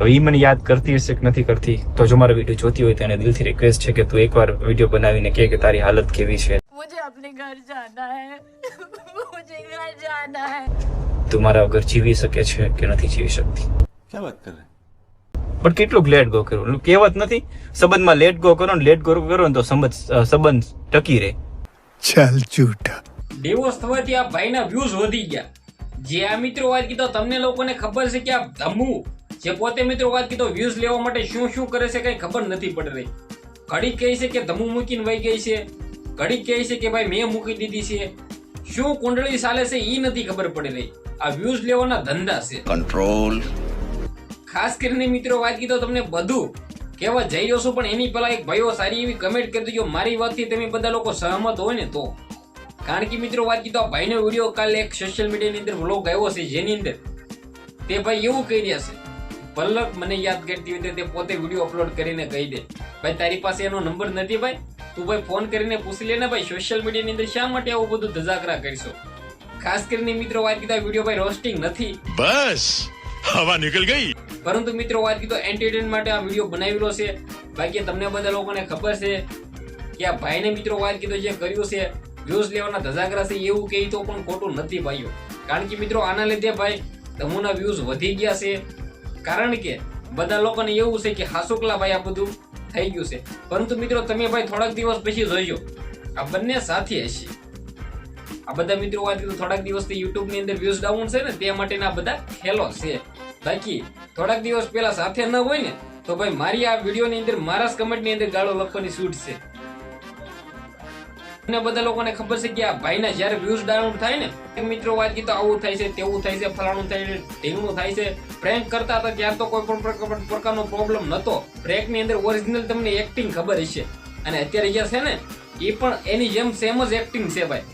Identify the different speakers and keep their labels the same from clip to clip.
Speaker 1: હવે ઈ મને યાદ કરતી હશે કે નથી કરતી તો જો મારા વીડિયો જોતી હોય તો એને દિલથી રિક્વેસ્ટ છે કે તું એકવાર વીડિયો બનાવીને કહે કે તારી હાલત કેવી છે.
Speaker 2: મુજે અપને ઘર જાના હે. મુજે ઘર જાના હે.
Speaker 1: તું મારા વગર જીવી શકે છે કે નથી જીવી શકતી?
Speaker 3: ક્યાં વાત કરે?
Speaker 1: પણ કેટલું લેટ ગો કરો? કહેવત નથી સંબંધમાં લેટ ગો કરો ને લેટ ગો કરો ને તો સંબંધ સંબંધ ટકી રહે.
Speaker 4: ચાલ ચૂટા
Speaker 5: ડિવોર્સ થવાથી આ ભાઈના વ્યૂઝ વધી ગયા. જે આ મિત્રો વાત કીધો તમને લોકોને ખબર છે કે આ ધમુ જે પોતે મિત્રો વાત કીધો વ્યૂઝ લેવા માટે શું શું કરે છે કંઈ ખબર નથી પડી રહી. ઘડીક કહે છે કે ધમુ મૂકીને વહી ગઈ છે. ઘડીક કહે છે કે ભાઈ મેં મૂકી દીધી છે. શું કુંડળી ચાલે છે એ નથી ખબર પડી રહી. આ વ્યૂઝ લેવાના ધંધા છે.
Speaker 3: કંટ્રોલ
Speaker 5: ખાસ કરીને મિત્રો વાત કીધો તમને બધું. કેવા જઈ રહ્યો છું પણ એની પહેલા એક ભાઈઓ સારી એવી કમેન્ટ કરી દેજો મારી વાતથી તમે બધા લોકો સહમત હોય ને તો. કારણ કે મિત્રો વાત કીધો આ ભાઈનો વીડિયો કાલે એક સોશિયલ મીડિયાની અંદર વ્લોગ આવ્યો છે જેની અંદર તે ભાઈ એવું કહી રહ્યા છે. પલક મને યાદ કરતી હોય તે પોતે વીડિયો અપલોડ કરીને કહી દે. ભાઈ તારી પાસે એનો નંબર નથી ભાઈ. તું ભાઈ ફોન કરીને પૂછી લે ને ભાઈ સોશિયલ મીડિયાની અંદર શા માટે આવું બધું ધજાકરા કરશો? ખાસ કરીને મિત્રો વાત કીધા વીડિયો ભાઈ રોસ્ટિંગ નથી.
Speaker 6: બસ હવા નીકળ ગઈ.
Speaker 5: પરંતુ મિત્રો વાત કીધો એન્ટરટેન માટે આ વીડિયો બનાવેલો છે. બાકી તમને બધા લોકોને ખબર છે કે આ ભાઈને મિત્રો વાત કીધો જે કર્યું છે વ્યૂઝ લેવાના ધજાકરા છે એવું કહી તો પણ ખોટું નથી ભાઈઓ. કારણ કે મિત્રો આના લીધે ભાઈ તમુના વ્યૂઝ વધી ગયા છે. કારણ કે બધા લોકોને એવું છે કે હાસુકલા ભાઈ આ બધું થઈ ગયું છે. પરંતુ મિત્રો, તમે ભાઈ થોડાક દિવસ પછી જોઈજો આ બંને સાથે હશે. આ બધા મિત્રો વાત કીધું થોડાક દિવસથી યુટ્યુબની અંદર વ્યૂઝ ડાઉન છે ને, તે માટેના બધા ખેલો છે. બાકી, થોડાક દિવસ પહેલા સાથે ન હોય ને, તો ભાઈ મારી આ વીડિયો ની અંદર, મારા કમેન્ટની અંદર ગાળો લખવાની છૂટ છે. અને બધા લોકોને ખબર છે કે આ ભાઈના જ્યારે વ્યૂઝ ડાઉન થાય ને મિત્રો વાત કીધું, આવું થાય છે, તેવું થાય છે, ફલાણું થાય છે ઢીંગણું થાય છે. પ્રેન્ક કરતા હતા ત્યારે તો કોઈ પણ પ્રકારનો પ્રોબ્લેમ નતો. પ્રેન્કની અંદર ઓરિજિનલ તમને એક્ટિંગ ખબર હશે. અને અત્યારે જે છે ને, એ પણ એની જેમ સેમ જ એક્ટિંગ છે ભાઈ.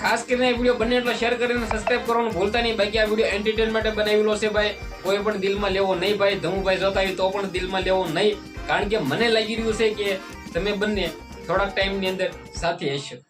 Speaker 5: ખાસ કરીને વીડિયો બને એટલો શેર કરીને સબસ્ક્રાઇબ કરવાનું ભૂલતા નહીં. બાકી આ વીડિયો એન્ટરટેન માટે બનાવેલો છે ભાઈ. કોઈ પણ દિલમાં લેવો નહીં ભાઈ. ધમુભાઈ જોતા હોય તો પણ દિલમાં લેવો નહીં. કારણ કે મને લાગી રહ્યું છે કે તમે બંને થોડાક ટાઈમની અંદર સાથે હશો.